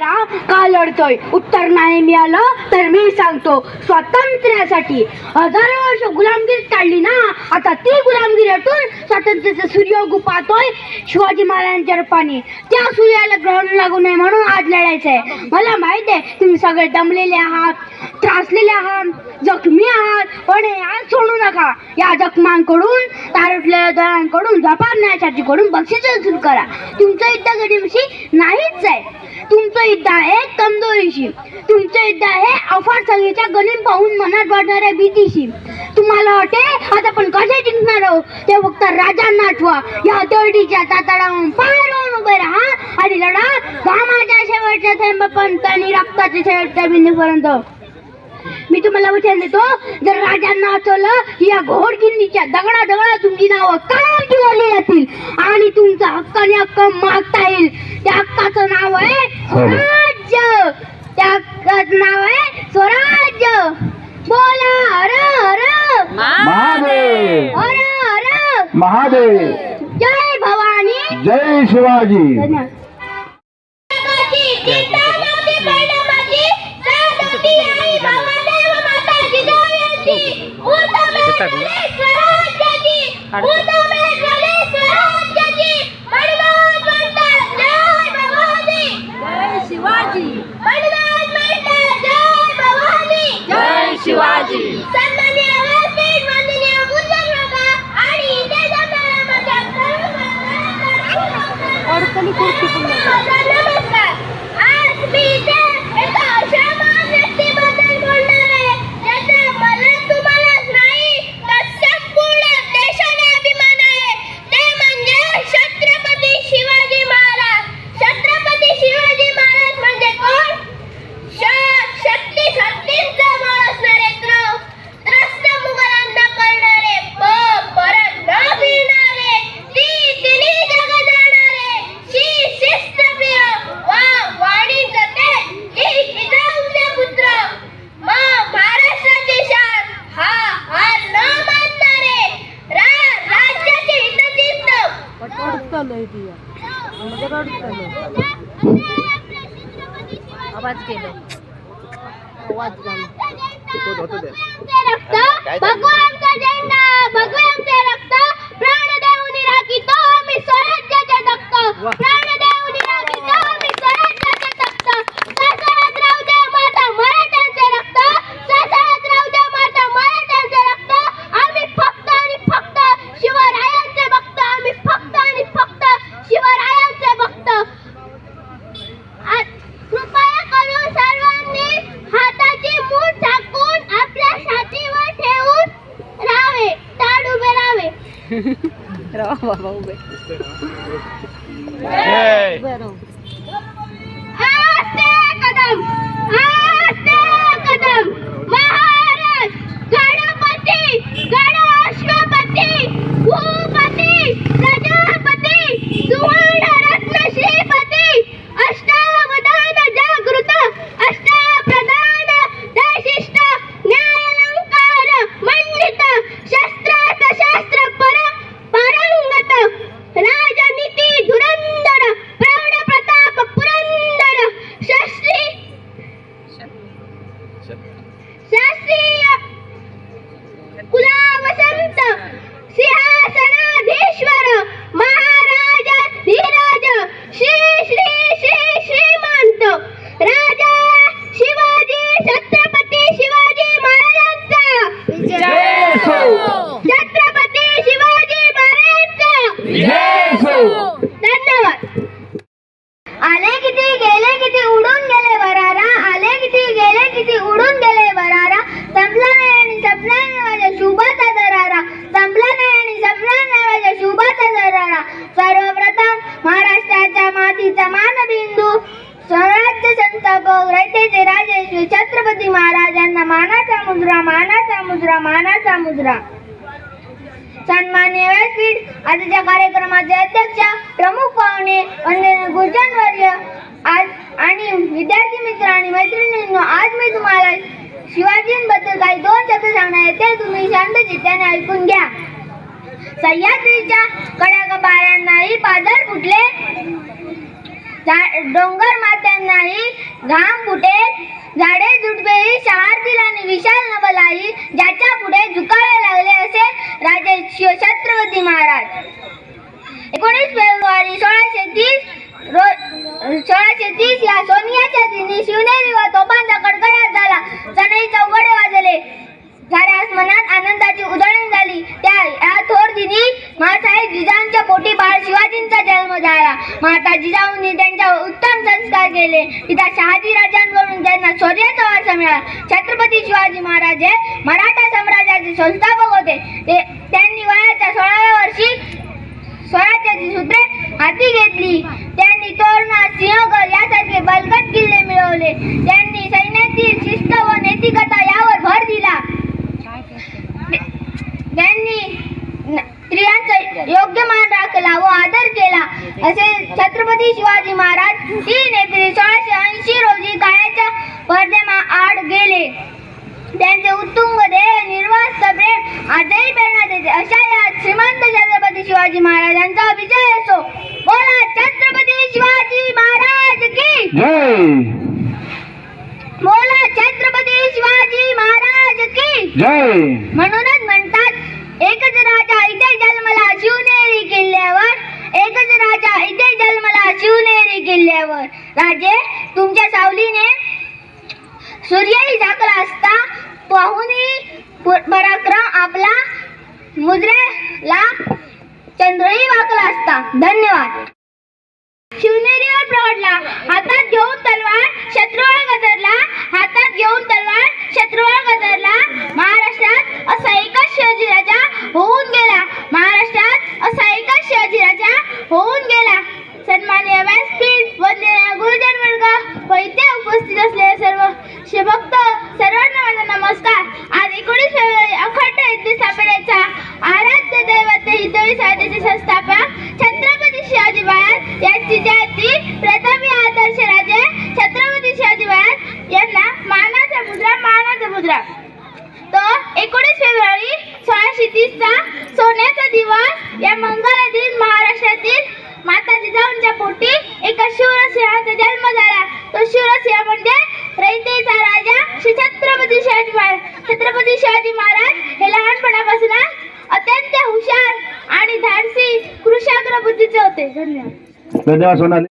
का लढतोय? उत्तर नाही मिळालं तर मी सांगतो स्वातंत्र्यासाठी हजारो वर्ष गुलामगिरी काढली ना आता ती गुलामगिरी हटून स्वातंत्र्याचा सूर्य गुपातोय शिवाजी महाराजांच्या रूपाने. त्या सूर्याला ग्रहण लागू नये म्हणून आज लढायचंय. मला माहीत आहे तुम्ही सगळे दमलेले आहात त्रासलेले आहात जखमी आहात पण हे आज सोडू नका. या जखमांकडून तारटलेल्या दळांकडून झपारण्यासाठी बक्षीस सुरू करा. तुमचं युद्ध गडीविषयी नाहीच आहे. तुमचं युद्ध आहे कमजोरीशी तुमचं युद्ध आहे अफाट सगळीच्या गणित पाहून मनात वाढणाऱ्या भीतीशी. तुम्हाला वाटे आता आपण कसे जिंकणार आहोत? ते फक्त राजांना आठवा. या दरडीच्या तातडावरून पाय लावून उभे राहा आणि लढा घामाच्या शेवटच्या थेंबापर्यंत आणि रक्ताच्या शेवटच्या बिंदूपर्यंत. मी तुम्हाला विचार देतो जर राजांना वाचवलं या घोडकिंडीच्या दगडा दगडा तुमची नावं कायम ठेवली जातील आणि तुमचा हक्काने हक्क मागता येईल त्या हक्काचं नाव आहे स्वराज्य. त्या हक्काचं नाव आहे स्वराज्य. बोला हर हर. महादेव. हर हर. महादेव. जय भवानी. जय शिवाजी. धन्यवाद जय शिवाजी सन्माननीय व्यासपीठ, माननीय मुद्रालोका आणि इथे जमणाऱ्या माझ्या सर्व नमस्कार आज मी इथे एका अशा महान व्यक्तीबद्दल बोलणार आहे ज्याचा मला तुम्हालाच नाही तर संपूर्ण देशाला अभिमान आहे ते म्हणजे छत्रपती शिवाजी महाराज छत्रपती शिवाजी महाराज म्हणजे कोण श- शक्ती शक्तींचा बळ असणारे त्रव त्रस्त मुघलांना करणारे प परत न फिरणारे ती तिन्ही जग जाणारे शी शिस्तप्रिय वा वाणी जते ही हिजाऊचे पुत्र मा महाराष्ट्राची शान हा हार न मानणारे रा राज्याचे हितचिंतक आवाज केलं. भगवानचा झेंडा राहा बाबा उभे आस्ते सन्मान्य आजच्या कार्यक्रमाचे अध्यक्ष प्रमुख पाहुणे म्हणजे वंदनीय गुरुजनवर्य आज आणि विद्यार्थी मित्र आणि मैत्रिणींनो आज मी तुम्हाला शिवाजींबद्दल काही दोन शब्द सांगणार आहे ते तुम्ही शांत चित्ताने ऐकून घ्या. सह्याद्रीच्या कड्या कपाऱ्यांनाही पादर फुटले. झा- डोंगर मात्यांनाही घाम फुटेल झाडे झुडपेही दिला आणि विशाल नवलाई ज्याच्या पुढे झुकावे लागले असे राजे छत्रपती महाराज. एकोणीस फेब्रुवारी सोळाशे तीस सोळाशे तीस या सोनियाच्या दिनी शिवनेरी व तोफांचा कडकडाट झाला. सनई चौघडे वाजले. साऱ्याच मनात आनंदाची उधळण झाली. त्या या थोर दिनी मासाहेब जिजाऊंच्या पोटी बाळ शिवाजींचा जन्म झाला. माता जिजाऊंनी त्यांच्या उत्तम संस्कार केले. पिता शहाजी राजा मिळाला छत्रपती शिवाजी महाराज हे मराठा साम्राज्याचे संस्थापक होते. ते त्यांनी वयाच्या सोळाव्या वर्षी स्वराज्याची सूत्रे हाती घेतली. त्यांनी तोरणा सिंहगड यासारखे बलकट किल्ले मिळवले. त्यांनी सैन्यातील शिस्त व नैतिकता यावर भर दिला. त्यांनी स्त्रियांचा योग्य मान राखला व आदर केला. असे छत्रपती शिवाजी महाराज तीन एप्रिल सोळाशे ऐंशी रोजी काळ्याच्या पडद्यामा आड गेले. त्यांचे उत्तुंग देह निर्वास्त प्रेम आजही प्रेरणात येते. अशा या श्रीमंत छत्रपती शिवाजी महाराजांचा विजय असो. बोला छत्रपती शिवाजी महाराज की. जय. बोला छत्रपती शिवाजी महाराज की. जय. म्हणूनच म्हणतात एकच राजा इथे जन्मला शिवनेरी किल्ल्यावर एकच राजा इथे जन्मला शिवनेरी किल्ल्यावर. राजे तुमच्या सावलीने सूर्यही झाकला असता पाहुनी पराक्रम आपला मुद्रेला चंद्रही वाकला असता. धन्यवाद. शिवनेरीवर प्रवडला हातात घेऊन तलवार शत्रूवर गजरला हातात घेऊन तलवार शत्रूवर गजरला महाराष्ट्रात असा एकच शिवाजी राजा होऊन गेला. महाराष्ट्रात असा एकच शिवाजी राजा होऊन गेला. सन्मान्य व्यासपीठ वंदनीय गुरुजन वर्ग व इथे उपस्थित असलेले सर्व शिवभक्त सर्वांना माझा नमस्कार आज एकोणीस फेब्रुवारी अखंड युद्ध स्थापनेचा आराध्य दैवत हितवी साधनेचे संस्थापक छत्रपती शिवाजी महाराज यांची जयंती प्रथम या आदर्श राजे छत्रपती शिवाजी महाराज यांना मानाचा मुद्रा मानाचा मुद्रा तो एकोणीस फेब्रुवारी सोळाशे तीसचा सोन्याचा दिवस या मंगल दिन महाराष्ट्रातील माता जिजाऊंच्या पोटी एका शूरसिंहाचा जन्म झाला तो शूरसिंह म्हणजे रयतेचा राजा श्री छत्रपती शिवाजी महाराज छत्रपती शिवाजी महाराज हे लहानपणापासून अत्यंत हुशार आणि धाडसी कृषाग्र बुद्धीचे होते. धन्यवाद. धन्यवाद सोनाली.